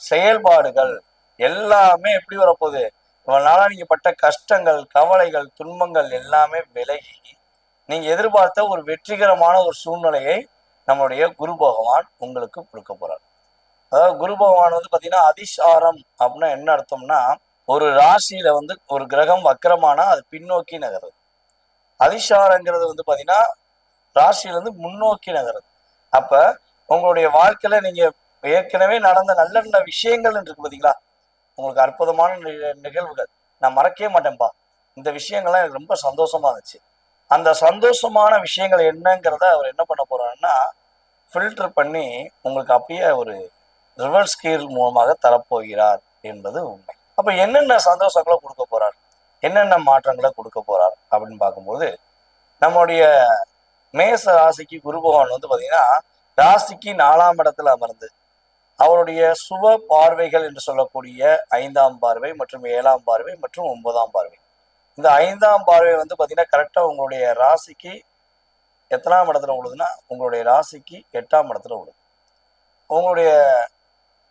Speaker 4: செயல்பாடுகள் எல்லாமே எப்படி வரப்போகுது? இவனால நாளா நீங்க பட்ட கஷ்டங்கள் கவலைகள் துன்பங்கள் எல்லாமே விலகி நீங்க எதிர்பார்த்த ஒரு வெற்றிகரமான ஒரு சூழ்நிலையை நம்மளுடைய குரு பகவான் உங்களுக்கு கொடுக்க போறார். அதாவது குரு பகவான் வந்து பார்த்தீங்கன்னா அதிசாரம் அப்படின்னா என்ன அர்த்தம்னா ஒரு ராசியில வந்து ஒரு கிரகம் வக்கரமானா அது பின்னோக்கி நகருது. அதிசாரங்கிறது வந்து பார்த்தீங்கன்னா ராசியிலேருந்து முன்னோக்கி நகருது. அப்ப உங்களுடைய வாழ்க்கையில நீங்க ஏற்கனவே நடந்த நல்ல நல்ல விஷயங்கள் இருக்கு பார்த்தீங்களா உங்களுக்கு அற்புதமான நிகழ்வுகள். நான் மறக்கவே மாட்டேன்ப்பா இந்த விஷயங்கள்லாம் எனக்கு ரொம்ப சந்தோஷமா இருந்துச்சு. அந்த சந்தோஷமான விஷயங்கள் என்னங்கிறத அவர் என்ன பண்ண போறாருன்னா ஃபில்டர் பண்ணி உங்களுக்கு அப்படியே ஒரு ரிவர்ஸ் கீர் மூலமாக தரப்போகிறார் என்பது உண்மை. அப்ப என்னென்ன சந்தோஷங்களை கொடுக்க போறார்? என்னென்ன மாற்றங்களை கொடுக்க போறார்? அப்படின்னு பார்க்கும்போது நம்முடைய மேச ராசிக்கு குரு பகவான் வந்து பாத்தீங்கன்னா ராசிக்கு நாலாம் இடத்துல அமர்ந்து அவருடைய சுப பார்வைகள் என்று சொல்லக்கூடிய ஐந்தாம் பார்வை மற்றும் ஏழாம் பார்வை மற்றும் ஒன்பதாம் பார்வை. இந்த ஐந்தாம் பார்வை வந்து பாத்தீங்கன்னா கரெக்டா உங்களுடைய ராசிக்கு எத்தனாம் இடத்துல விழுதுன்னா உங்களுடைய ராசிக்கு எட்டாம் இடத்துல விழுது உங்களுடைய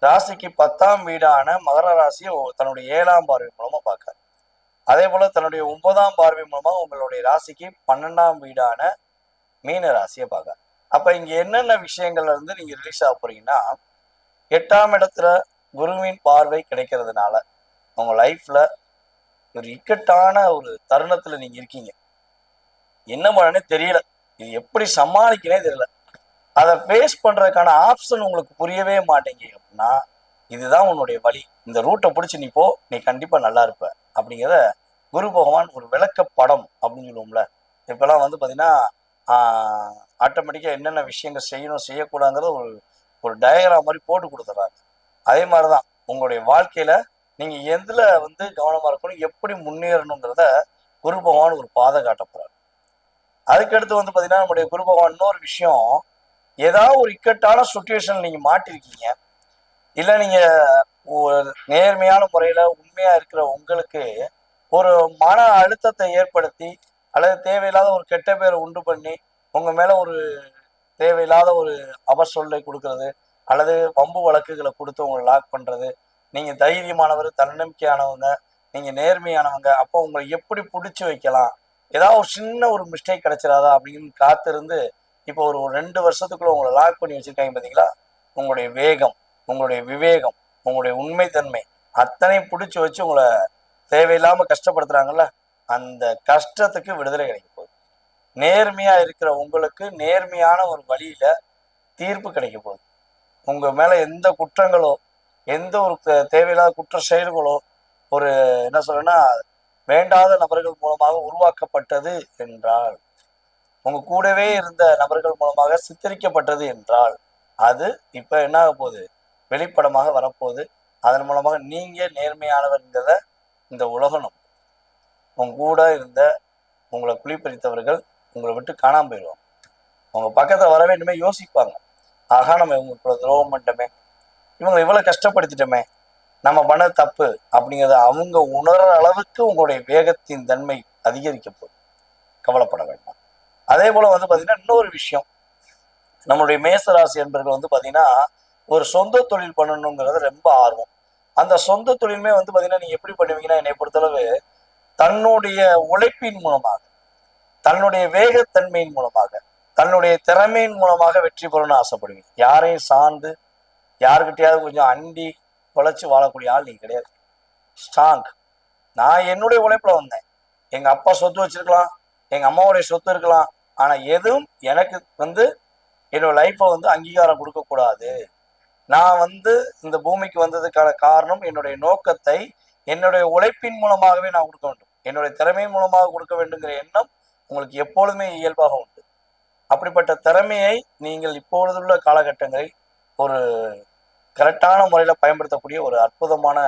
Speaker 4: ராசிக்கு பத்தாம் வீடான மகர ராசியை தன்னுடைய ஏழாம் பார்வை மூலமா பார்க்காரு. அதே போல தன்னுடைய ஒன்பதாம் பார்வை மூலமா உங்களுடைய ராசிக்கு பன்னெண்டாம் வீடான மீன ராசியை பார்க்காரு. அப்ப இங்க என்னென்ன விஷயங்கள்ல இருந்து நீங்க ரிலீஸ் ஆக போறீங்கன்னா எட்டாம் இடத்துல குருவின் பார்வை கிடைக்கிறதுனால உங்க லைஃப்ல ஒரு இக்கட்டான ஒரு தருணத்துல நீங்க இருக்கீங்க. என்ன பண்ணனே தெரியல. இது எப்படி சமாளிக்கனே தெரியல. அதை ஃபேஸ் பண்றதுக்கான ஆப்ஷன் உங்களுக்கு புரியவே மாட்டேங்குது. அப்படின்னா இதுதான் உன்னுடைய வழி. இந்த ரூட்டை பிடிச்சி நீ போ. நீ கண்டிப்பா நல்லா இருப்ப. அப்படிங்கிறத குரு பகவான் ஒரு விளக்க படம் அப்படின்னு சொல்லுவோம்ல. இப்பெல்லாம் வந்து பாத்தீங்கன்னா ஆட்டோமேட்டிக்கா என்னென்ன விஷயங்கள் செய்யணும் செய்யக்கூடாங்கிறத ஒரு ஒரு டயக்ராம் மாதிரி போட்டு கொடுத்துட்றாங்க. அதே மாதிரிதான் உங்களுடைய வாழ்க்கையில நீங்க எதுல வந்து கவனமா இருக்கணும் எப்படி முன்னேறணுங்கிறத குரு பகவான் ஒரு பாதை காட்ட போறாரு. அதுக்கடுத்து வந்து பாத்தீங்கன்னா நம்முடைய குரு பகவான் இன்னொரு விஷயம். ஏதாவது ஒரு இக்கட்டான சுச்சுவேஷன் நீங்க மாட்டிருக்கீங்க. இல்ல நீங்க நேர்மையான முறையில உண்மையா இருக்கிற உங்களுக்கு ஒரு மன அழுத்தத்தை ஏற்படுத்தி அல்லது தேவையில்லாத ஒரு கெட்ட பேரை உண்டு பண்ணி உங்க மேல ஒரு தேவையில்லாத ஒரு அவசொல்லை கொடுக்கறது அல்லது வம்பு வழக்குகளை கொடுத்து உங்களை லாக் பண்றது நீங்க தைரியமானவர் தன்னம்பிக்கையானவங்க நீங்க நேர்மையானவங்க அப்போ உங்களை எப்படி பிடிச்சி வைக்கலாம்? ஏதாவது ஒரு சின்ன ஒரு மிஸ்டேக் கிடைச்சிடாதா அப்படின்னு காத்திருந்து இப்போ ஒரு ஒரு ரெண்டு வருஷத்துக்குள்ள உங்களை லாக் பண்ணி வச்சிருக்காங்க பாத்தீங்களா? உங்களுடைய வேகம். உங்களுடைய விவேகம் உங்களுடைய உண்மைத்தன்மை அத்தனையும் பிடிச்சி வச்சு உங்களை தேவையில்லாமல் கஷ்டப்படுத்துகிறாங்கல்ல அந்த கஷ்டத்துக்கு விடுதலை கிடைக்க போகுது. நேர்மையாக இருக்கிற உங்களுக்கு நேர்மையான ஒரு வழியில தீர்ப்பு கிடைக்க போகுது. உங்கள் மேலே எந்த குற்றங்களோ எந்த ஒரு தே- தேவையில்லாத குற்ற செயல்களோ ஒரு என்ன சொல்றேன்னா வேண்டாத நபர்கள் மூலமாக உருவாக்கப்பட்டது என்றால் உங்க கூடவே இருந்த நபர்கள் மூலமாக சித்தரிக்கப்பட்டது என்றால் அது இப்ப என்ன ஆக போகுது? வெளிப்படமாக வரப்போகுது. அதன் மூலமாக நீங்க நேர்மையானவர்ங்கிறத இந்த உலகனும் உங்கூட உங்க கூட இருந்த உங்களை குளிப்பறித்தவர்கள் உங்களை விட்டு காணாம போயிடுவாங்க. அவங்க பக்கத்துல வர வேண்டுமே யோசிப்பாங்க. ஆகா நம்ம இவங்களுக்கு துரோகம் பண்ணிட்டோமே. இவங்களை இவ்வளவு கஷ்டப்படுத்திட்டோமே. நம்ம பண்ண தப்பு அப்படிங்கிறத அவங்க உணர்ற அளவுக்கு உங்களுடைய வேகத்தின் தன்மை அதிகரிக்க போகுது. கவலைப்பட வேண்டாம். அதே போல வந்து பாத்தீங்கன்னா இன்னொரு விஷயம். நம்மளுடைய மேசராசி என்பர்கள் வந்து பாத்தீங்கன்னா ஒரு சொந்த தொழில் பண்ணணுங்கிறது ரொம்ப ஆர்வம். அந்த சொந்த தொழிலுமே வந்து பார்த்தீங்கன்னா நீங்க எப்படி பண்ணுவீங்கன்னா என்னை பொறுத்தளவு தன்னுடைய உழைப்பின் மூலமாக தன்னுடைய வேகத்தன்மையின் மூலமாக தன்னுடைய திறமையின் மூலமாக வெற்றி பெறணும்னு ஆசைப்படுவீங்க. யாரையும் சார்ந்து யாருக்கிட்டையாவது கொஞ்சம் அண்டி குழச்சி வாழக்கூடிய ஆள் நீங்க கிடையாது. ஸ்ட்ராங் நான் என்னுடைய உழைப்புல வந்தேன். எங்க அப்பா சொத்து வச்சிருக்கலாம் எங்க அம்மாவுடைய சொத்து இருக்கலாம். ஆனா எதுவும் எனக்கு வந்து என்னோட லைஃப்பை வந்து அங்கீகாரம் கொடுக்க கூடாது நான் வந்து இந்த பூமிக்கு வந்ததுக்கான காரணம் என்னுடைய நோக்கத்தை என்னுடைய உழைப்பின் மூலமாகவே நான் கொடுக்க வேண்டும். என்னுடைய திறமை மூலமாக கொடுக்க வேண்டுங்கிற எண்ணம் உங்களுக்கு எப்பொழுதுமே இயல்பாக உண்டு. அப்படிப்பட்ட திறமையை நீங்கள் இப்பொழுதுள்ள காலகட்டங்களில் ஒரு கரெக்டான முறையில் பயன்படுத்தக்கூடிய ஒரு அற்புதமான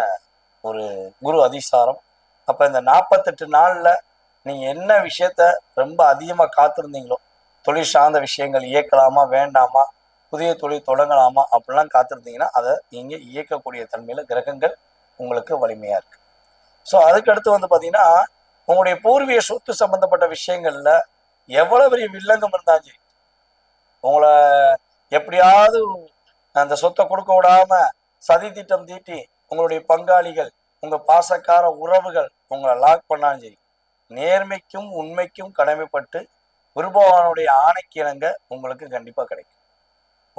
Speaker 4: ஒரு குரு அதிசாரம். அப்போ இந்த நாற்பத்தெட்டு நாளில் நீங்கள் என்ன விஷயத்த ரொம்ப அதிகமாக காத்திருந்தீங்களோ தொழில் சார்ந்த விஷயங்கள் இயக்கலாமா வேண்டாமா புதிய தொழில் தொடங்கலாமா அப்படிலாம் காத்திருந்தீங்கன்னா அதை நீங்கள் இயக்கக்கூடிய தன்மையில் கிரகங்கள் உங்களுக்கு வலிமையாக இருக்கு. ஸோ அதுக்கடுத்து வந்து பார்த்தீங்கன்னா உங்களுடைய பூர்வீக சொத்து சம்பந்தப்பட்ட விஷயங்கள்ல எவ்வளோ பெரிய வில்லங்கம் இருந்தாலும் சரி உங்களை எப்படியாவது அந்த சொத்தை கொடுக்க விடாம சதி திட்டம் தீட்டி உங்களுடைய பங்காளிகள் உங்கள் பாசக்கார உறவுகள் உங்களை லாக் பண்ணாலும் சரி நேர்மைக்கும் உண்மைக்கும் கடமைப்பட்டு குருபவானுடைய ஆணைக்கிழங்க உங்களுக்கு கண்டிப்பாக கிடைக்கும்.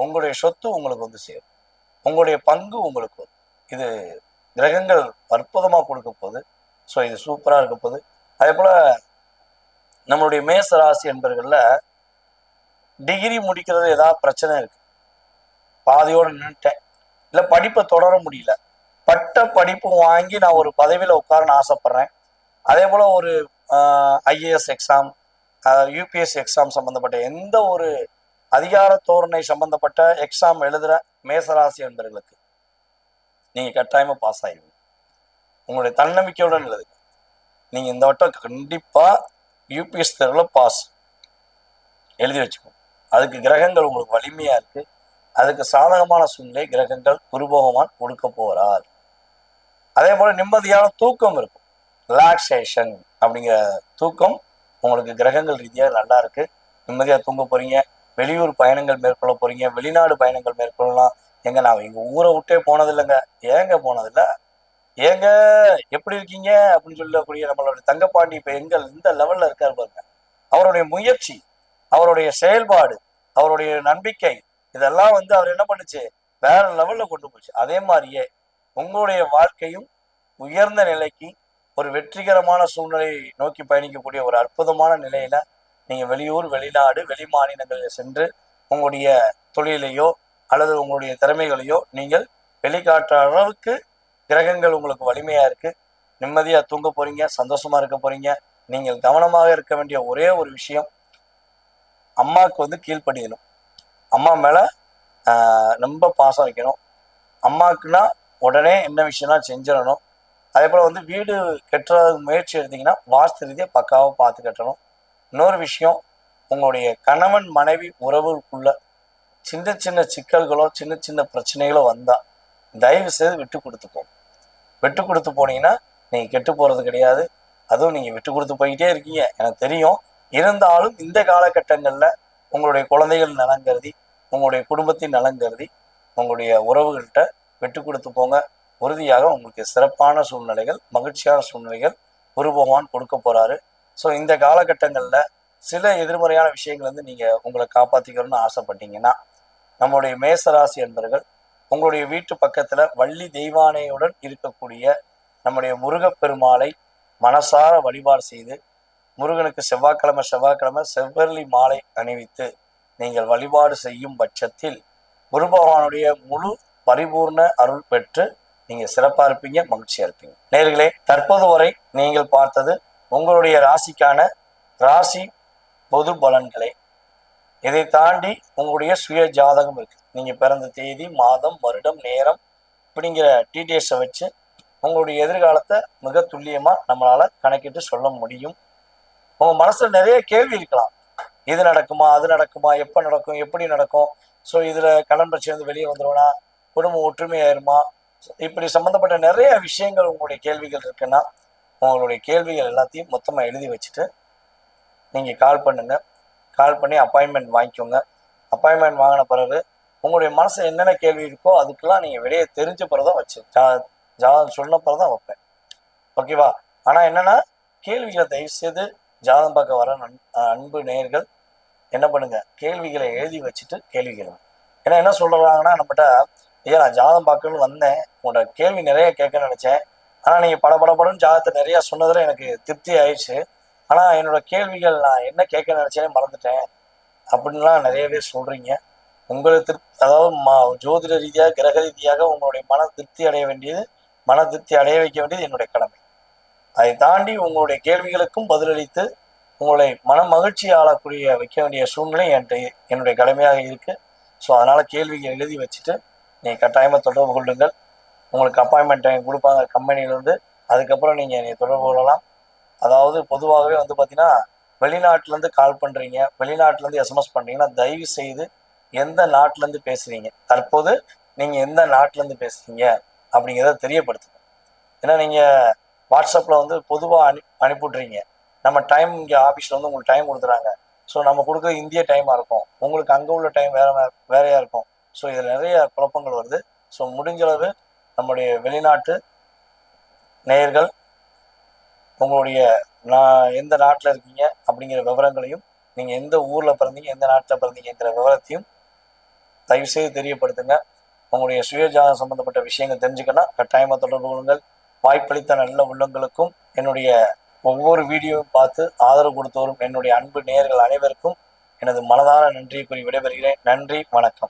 Speaker 4: உங்களுடைய சொத்து உங்களுக்கு வந்து சேரும். உங்களுடைய பங்கு உங்களுக்கு வரும். இது கிரகங்கள் அற்புதமாக கொடுக்க போகுது. ஸோ இது சூப்பராக இருக்க போகுது. அதே போல் நம்மளுடைய மேச ராசி என்பர்களில் டிகிரி முடிக்கிறது ஏதாவது பிரச்சனை இருக்கு. பாதியோடு நின்றுட்டேன் இல்லை படிப்பை தொடர முடியல. பட்ட படிப்பு வாங்கி நான் ஒரு பதவியில் உட்காரன்னு ஆசைப்பட்றேன். அதே போல் ஒரு ஐஏஎஸ் எக்ஸாம் யூபிஎஸ் எக்ஸாம் சம்மந்தப்பட்ட எந்த ஒரு அதிகார தோரணை சம்பந்தப்பட்ட எக்ஸாம் எழுதுகிற மேசராசி என்பர்களுக்கு நீங்கள் கட்டாயமாக பாஸ் ஆகிடுவீங்க உங்களுடைய தன்னம்பிக்கையுடன் எழுதுங்க. நீங்க இந்த வட்டம் கண்டிப்பா யூபிஎஸ் தேர்வில் பாஸ் எழுதி வச்சுக்கோ அதுக்கு கிரகங்கள் உங்களுக்கு வலிமையா இருக்கு. அதுக்கு சாதகமான சூழ்நிலை கிரகங்கள் குருபகவான் கொடுக்க போறார். அதே போல நிம்மதியான தூக்கம் இருக்கும். ரிலாக்ஸேஷன் அப்படிங்கிற தூக்கம் உங்களுக்கு கிரகங்கள் ரீதியாக நல்லா இருக்கு. நிம்மதியாக தூங்க போறீங்க. வெளியூர் பயணங்கள் மேற்கொள்ள போறீங்க வெளிநாடு பயணங்கள் மேற்கொள்ளலாம். எங்க நான் எங்க ஊரை விட்டே போனது இல்லைங்க ஏங்க போனதில்லை? ஏங்க எப்படி இருக்கீங்க? அப்படின்னு சொல்லக்கூடிய நம்மளுடைய தங்கப்பாண்டி இப்ப எங்கள் இந்த லெவல்ல இருக்காரு பாருங்க. அவருடைய முயற்சி அவருடைய செயல்பாடு அவருடைய நம்பிக்கை இதெல்லாம் வந்து அவர் என்ன பண்ணுச்சு? வேற லெவல்ல கொண்டு போச்சு. அதே மாதிரியே உங்களுடைய வாழ்க்கையும் உயர்ந்த நிலைக்கு ஒரு வெற்றிகரமான சூழ்நிலையை நோக்கி பயணிக்கக்கூடிய ஒரு அற்புதமான நிலையில நீங்க வெளியூர் வெளிநாடு வெளி மாநிலங்களில் சென்று உங்களுடைய தொழிலையோ அல்லது உங்களுடைய திறமைகளையோ நீங்கள் வெளிக்காட்டுற அளவுக்கு கிரகங்கள் உங்களுக்கு வலிமையா இருக்கு. நிம்மதியா தூங்க போறீங்க சந்தோஷமா இருக்க போறீங்க. நீங்கள் கவனமாக இருக்க வேண்டிய ஒரே ஒரு விஷயம் அம்மாவுக்கு வந்து கீழ்ப்படியணும். அம்மா மேல ரொம்ப பாசம் வைக்கணும். அம்மாவுக்குன்னா உடனே என்ன விஷயம்னா செஞ்சிடணும். அதே போல் வந்து வீடு கட்டுறதுக்கு முயற்சி எடுத்தீங்கன்னா வாஸ்து ரீதியாக பக்காவாக பார்த்து கட்டணும். இன்னொரு விஷயம் உங்களுடைய கணவன் மனைவி உறவுக்குள்ள சின்ன சின்ன சிக்கல்களோ சின்ன சின்ன பிரச்சனைகளோ வந்தால் தயவு செய்து விட்டு கொடுத்துப்போம் விட்டு கொடுத்து போனீங்கன்னா நீங்கள் கெட்டு போகிறது கிடையாது. அதுவும் நீங்கள் விட்டு கொடுத்து போயிட்டே இருக்கீங்க. எனக்கு தெரியும். இருந்தாலும் இந்த காலகட்டங்களில் உங்களுடைய குழந்தைகள் நலன் கருதி உங்களுடைய குடும்பத்தின் நலன் கருதி உங்களுடைய உறவுகள்கிட்ட விட்டு கொடுத்து போங்க. உறுதியாக உங்களுக்கு சிறப்பான சூழ்நிலைகள் மகிழ்ச்சியான சூழ்நிலைகள் குரு பகவான் கொடுக்க போகிறாரு ஸோ இந்த காலகட்டங்களில் சில எதிர்மறையான விஷயங்கள் வந்து நீங்கள் உங்களை காப்பாற்றிக்கணும்னு ஆசைப்பட்டீங்கன்னா நம்முடைய மேசராசி என்பர்கள் உங்களுடைய வீட்டு பக்கத்தில் வள்ளி தெய்வானையுடன் இருக்கக்கூடிய நம்முடைய முருகப்பெருமாளை மனசார வழிபாடு செய்து முருகனுக்கு செவ்வாய்க்கிழமை செவ்வாய்க்கிழமை செவ்வரளி மாலை அணிவித்து நீங்கள் வழிபாடு செய்யும் பட்சத்தில் குரு பகவானுடைய முழு பரிபூர்ண அருள் பெற்று நீங்கள் சிறப்பாக இருப்பீங்க மகிழ்ச்சியா இருப்பீங்க. நேர்களே தற்போது வரை நீங்கள் பார்த்தது உங்களுடைய ராசிக்கான ராசி பொது பலன்களை. இதை தாண்டி உங்களுடைய சுய ஜாதகம் இருக்கு. நீங்க பிறந்த தேதி மாதம் வருடம் நேரம் இப்படிங்கிற டீட்டெயில்ஸை வச்சு உங்களுடைய எதிர்காலத்தை மிக துல்லியமா நம்மளால கணக்கிட்டு சொல்ல முடியும். உங்க மனசுல நிறைய கேள்வி இருக்கலாம். இது நடக்குமா அது நடக்குமா எப்ப நடக்கும் எப்படி நடக்கும்? ஸோ இதுல கடன் பிரச்சனை வந்து வெளியே வந்துருவனா குடும்பம் ஒற்றுமையாயிருமா? இப்படி சம்பந்தப்பட்ட நிறைய விஷயங்கள் உங்களுடைய கேள்விகள் இருக்குன்னா உங்களுடைய கேள்விகள் எல்லாத்தையும் மொத்தமாக எழுதி வச்சுட்டு நீங்கள் கால் பண்ணுங்க. கால் பண்ணி அப்பாயின்மெண்ட் வாங்கிக்கோங்க. அப்பாயின்மெண்ட் வாங்கின பிறகு உங்களுடைய மனசு என்னென்ன கேள்வி இருக்கோ அதுக்கெல்லாம் நீங்கள் வெளியே தெரிஞ்ச பிறகுதான் வச்சு ஜா ஜாதகம் சொன்ன பிறகுதான் வைப்பேன். ஓகேவா ஆனால் என்னென்னா கேள்விகளை தயவு செய்து ஜாதகம் பார்க்க வர அன்பு நேர்கள் என்ன பண்ணுங்க? கேள்விகளை எழுதி வச்சுட்டு கேள்விகள். ஏன்னா என்ன சொல்கிறாங்கன்னா நம்மகிட்ட ஐயா நான் ஜாதகம் பார்க்கணும்னு வந்தேன். உங்களோட கேள்வி நிறைய கேட்க நினச்சேன். ஆனால் நீங்கள் பட படப்படன்னு ஜாதகத்தை நிறையா சொன்னதில் எனக்கு திருப்தி ஆயிடுச்சு. ஆனால் என்னோட கேள்விகள் நான் என்ன கேட்க நினைச்சேனே மறந்துட்டேன். அப்படின்லாம் நிறைய பேர் சொல்கிறீங்க உங்களை திருப்தி அதாவது மா ஜோதிட ரீதியாக கிரக ரீதியாக உங்களுடைய மன திருப்தி அடைய வேண்டியது மன திருப்தி அடைய வைக்க வேண்டியது என்னுடைய கடமை. அதை தாண்டி உங்களுடைய கேள்விகளுக்கும் பதிலளித்து உங்களை மன மகிழ்ச்சி ஆளக்கூடிய வைக்க வேண்டிய சூழ்நிலை என்கிட்ட என்னுடைய கடமையாக இருக்குது ஸோ அதனால் கேள்விகள் எழுதி வச்சுட்டு நீங்கள் கட்டாயமாக தொடர்பு கொள்ளுங்கள். உங்களுக்கு அப்பாயின்மெண்ட் டைம் கொடுப்பாங்க கம்பெனிலேருந்து அதுக்கப்புறம் நீங்கள் என்னை தொடர்பு கொள்ளலாம். அதாவது பொதுவாகவே வந்து பார்த்தீங்கன்னா வெளிநாட்டிலேருந்து கால் பண்ணுறீங்க வெளிநாட்டிலேருந்து எஸ்எம்எஸ் பண்ணுறீங்கன்னா தயவு செய்து எந்த நாட்டிலேருந்து பேசுகிறீங்க தற்போது நீங்கள் எந்த நாட்டிலேருந்து பேசுகிறீங்க அப்படிங்கிறத தெரியப்படுத்துங்க. ஏன்னா நீங்கள் வாட்ஸ்அப்பில் வந்து பொதுவாக அனு அனுப்பிவிட்றீங்க நம்ம டைம் இங்கே ஆஃபீஸில் வந்து உங்களுக்கு டைம் கொடுத்துறாங்க ஸோ நம்ம கொடுக்குற இந்திய டைமாக இருக்கும். உங்களுக்கு அங்கே உள்ள டைம் வேற வேறையாக இருக்கும். ஸோ இதில் நிறைய குழப்பங்கள் வருது. ஸோ முடிஞ்சளவு நம்முடைய வெளிநாட்டு நேயர்கள் உங்களுடைய நான் எந்த நாட்டில் இருக்கீங்க அப்படிங்கிற விவரங்களையும் நீங்கள் எந்த ஊரில் பிறந்தீங்க எந்த நாட்டில் பிறந்தீங்கிற விவரத்தையும் தயவுசெய்து தெரியப்படுத்துங்க. உங்களுடைய சுயஜாதம் சம்பந்தப்பட்ட விஷயங்கள் தெரிஞ்சுக்கணும் கட்டாயமாக தொடர்பு கொள்ளுங்கள். வாய்ப்பளித்த நல்ல உள்ளங்களுக்கும் என்னுடைய ஒவ்வொரு வீடியோவும் பார்த்து ஆதரவு கொடுத்து வரும் என்னுடைய அன்பு நேயர்கள் அனைவருக்கும் எனது மனதார நன்றியை கூறி விடைபெறுகிறேன். நன்றி வணக்கம்.